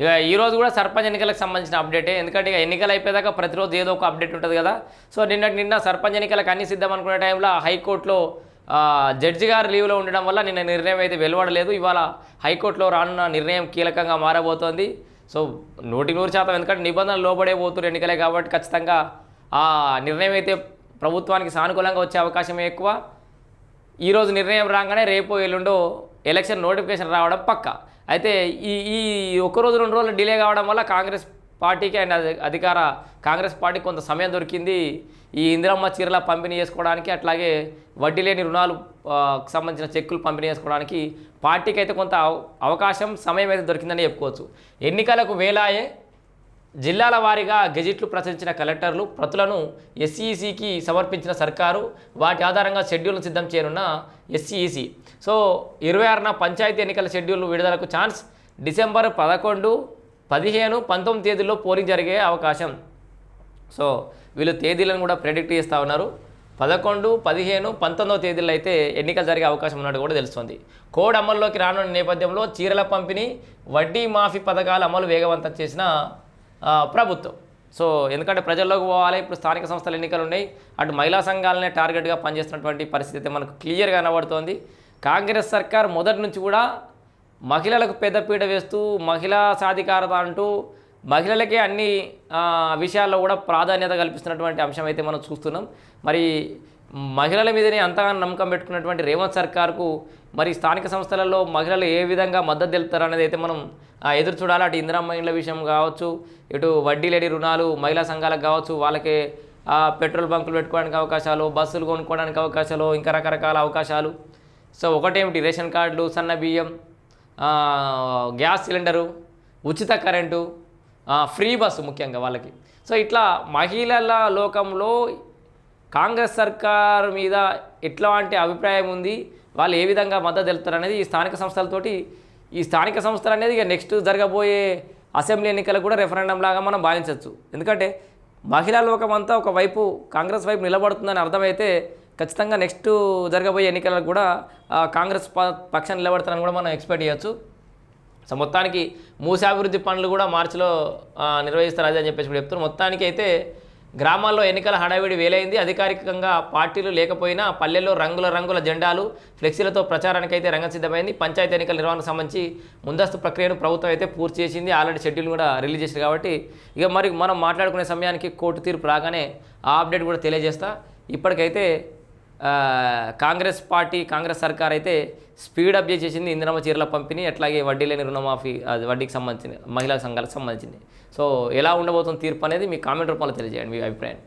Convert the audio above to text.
ఇక ఈరోజు కూడా సర్పంచ్ ఎన్నికలకు సంబంధించిన అప్డేటే ఎందుకంటే ఇక ఎన్నికలు అయిపోయాక ప్రతిరోజు ఏదో ఒక అప్డేట్ ఉంటుంది కదా. సో నిన్న నిన్న సర్పంచ్ ఎన్నికలకు అన్ని సిద్ధం అనుకునే టైంలో హైకోర్టులో జడ్జి గారు లీవ్లో ఉండడం వల్ల నిన్న నిర్ణయం అయితే వెలువడలేదు. ఇవాళ హైకోర్టులో రానున్న నిర్ణయం కీలకంగా మారబోతోంది. సో నూటి నూరు శాతం ఎందుకంటే నిబంధనలు లోబడే పోతున్న ఎన్నికలే కాబట్టి ఖచ్చితంగా ఆ నిర్ణయం అయితే ప్రభుత్వానికి సానుకూలంగా వచ్చే అవకాశం ఎక్కువ. ఈరోజు నిర్ణయం రాగానే రేపు ఎల్లుండో ఎలక్షన్ నోటిఫికేషన్ రావడం పక్క. అయితే ఈ ఈ ఒక్కరోజు రోజు రెండు రోజులు డిలే కావడం వల్ల కాంగ్రెస్ పార్టీకి అండ్ అధికార కాంగ్రెస్ పార్టీకి కొంత సమయం దొరికింది. ఈ ఇందిరమ్మ చీరల పంపిణీ చేసుకోవడానికి అట్లాగే వడ్డీ లేని రుణాలు సంబంధించిన చెక్కులు పంపిణీ చేసుకోవడానికి పార్టీకి అయితే కొంత అవకాశం సమయం అయితే దొరికిందని చెప్పుకోవచ్చు. ఎన్నికలకు వేలాయే జిల్లాల వారీగా గెజిట్లు ప్రచురించిన కలెక్టర్లు ప్రతులను ఎస్ఈసికి సమర్పించిన సర్కారు వాటి ఆధారంగా షెడ్యూల్ను సిద్ధం చేయనున్న ఎస్సీఈసీ సో ఇరవై ఆరున పంచాయతీ ఎన్నికల షెడ్యూల్ విడుదలకు ఛాన్స్ డిసెంబర్ పదకొండు పదిహేను పంతొమ్మిది తేదీల్లో పోలింగ్ జరిగే అవకాశం. సో వీళ్ళు తేదీలను కూడా ప్రెడిక్ట్ చేస్తూ ఉన్నారు. పదకొండు పదిహేను పంతొమ్మిదో తేదీల్లో అయితే ఎన్నికలు జరిగే అవకాశం ఉన్నట్టు కూడా తెలుస్తుంది. కోడ్ అమల్లోకి రానున్న నేపథ్యంలో చీరల పంపిణీ వడ్డీ మాఫీ పథకాలు అమలు వేగవంతం చేసిన ప్రభుత్వం. సో ఎందుకంటే ప్రజల్లోకి పోవాలి ఇప్పుడు స్థానిక సంస్థల ఎన్నికలు ఉన్నాయి అటు మహిళా సంఘాలనే టార్గెట్గా పనిచేస్తున్నటువంటి పరిస్థితి అయితే మనకు క్లియర్గా కనబడుతోంది. కాంగ్రెస్ సర్కార్ మొదటి నుంచి కూడా మహిళలకు పెద్దపీట వేస్తూ మహిళా సాధికారత అంటూ మహిళలకే అన్ని విషయాల్లో కూడా ప్రాధాన్యత కల్పిస్తున్నటువంటి అంశం అయితే మనం చూస్తున్నాం. మరి మహిళల మీదనే అంతగా నమ్మకం పెట్టుకున్నటువంటి రేవంత్ సర్కార్కు మరి స్థానిక సంస్థలలో మహిళలు ఏ విధంగా మద్దతు తెలుపుతారు అనేది అయితే మనం ఎదురు చూడాలి. అటు ఇందిరమ్మ విషయం కావచ్చు ఇటు వడ్డీ లేని రుణాలు మహిళా సంఘాలకు కావచ్చు వాళ్ళకి పెట్రోల్ బంకులు పెట్టుకోవడానికి అవకాశాలు బస్సులు కొనుక్కోవడానికి అవకాశాలు ఇంకా రకరకాల అవకాశాలు. సో ఒకటేమిటి? రేషన్ కార్డులు సన్న బియ్యం గ్యాస్ సిలిండరు ఉచిత కరెంటు ఫ్రీ బస్సు ముఖ్యంగా వాళ్ళకి. సో ఇట్లా మహిళల లోకంలో కాంగ్రెస్ సర్కార్ మీద ఎట్లాంటి అభిప్రాయం ఉంది? వాళ్ళు ఏ విధంగా మద్దతు తెలుపుతారు అనేది ఈ స్థానిక సంస్థలతోటి ఈ స్థానిక సంస్థలు అనేది ఇక నెక్స్ట్ జరగబోయే అసెంబ్లీ ఎన్నికలకు కూడా రెఫరెండం లాగా మనం భావించవచ్చు. ఎందుకంటే మహిళా లోకం అంతా ఒకవైపు కాంగ్రెస్ వైపు నిలబడుతుందని అర్థమైతే ఖచ్చితంగా నెక్స్ట్ జరగబోయే ఎన్నికలకు కూడా కాంగ్రెస్ ప- పక్షాన్ని నిలబడతారని కూడా మనం ఎక్స్పెక్ట్ చేయొచ్చు. సో మొత్తానికి మూసాభివృద్ధి పనులు కూడా మార్చిలో నిర్వహిస్తారు అదే అని చెప్పేసి కూడా చెప్తున్నారు. మొత్తానికి అయితే గ్రామాల్లో ఎన్నికల హడావిడి వేలైంది. అధికారికంగా పార్టీలు లేకపోయినా పల్లెల్లో రంగుల రంగుల జెండాలు ఫ్లెక్సీలతో ప్రచారానికి అయితే రంగం సిద్ధమైంది పంచాయతీ ఎన్నికల నిర్వహణకు సంబంధించి ముందస్తు ప్రక్రియను ప్రభుత్వం అయితే పూర్తి చేసింది. ఆల్రెడీ షెడ్యూల్ కూడా రిలీజ్ చేసింది కాబట్టి ఇక మరి మనం మాట్లాడుకునే సమయానికి కోర్టు తీర్పు రాగానే ఆ అప్డేట్ కూడా తెలియజేస్తా. ఇప్పటికైతే కాంగ్రెస్ పార్టీ కాంగ్రెస్ సర్కార్ అయితే స్పీడ్ అప్ చేసేసింది ఇందిరమ్మ చీరల పంపిణీ అట్లాగే వడ్డీ లేని రుణమాఫీ అది వడ్డీకి సంబంధించిన మహిళా సంఘాలకు సంబంధించింది. సో ఎలా ఉండబోతుంది తీర్పు అనేది మీ కామెంట్ రూపంలో తెలియజేయండి మీ అభిప్రాయం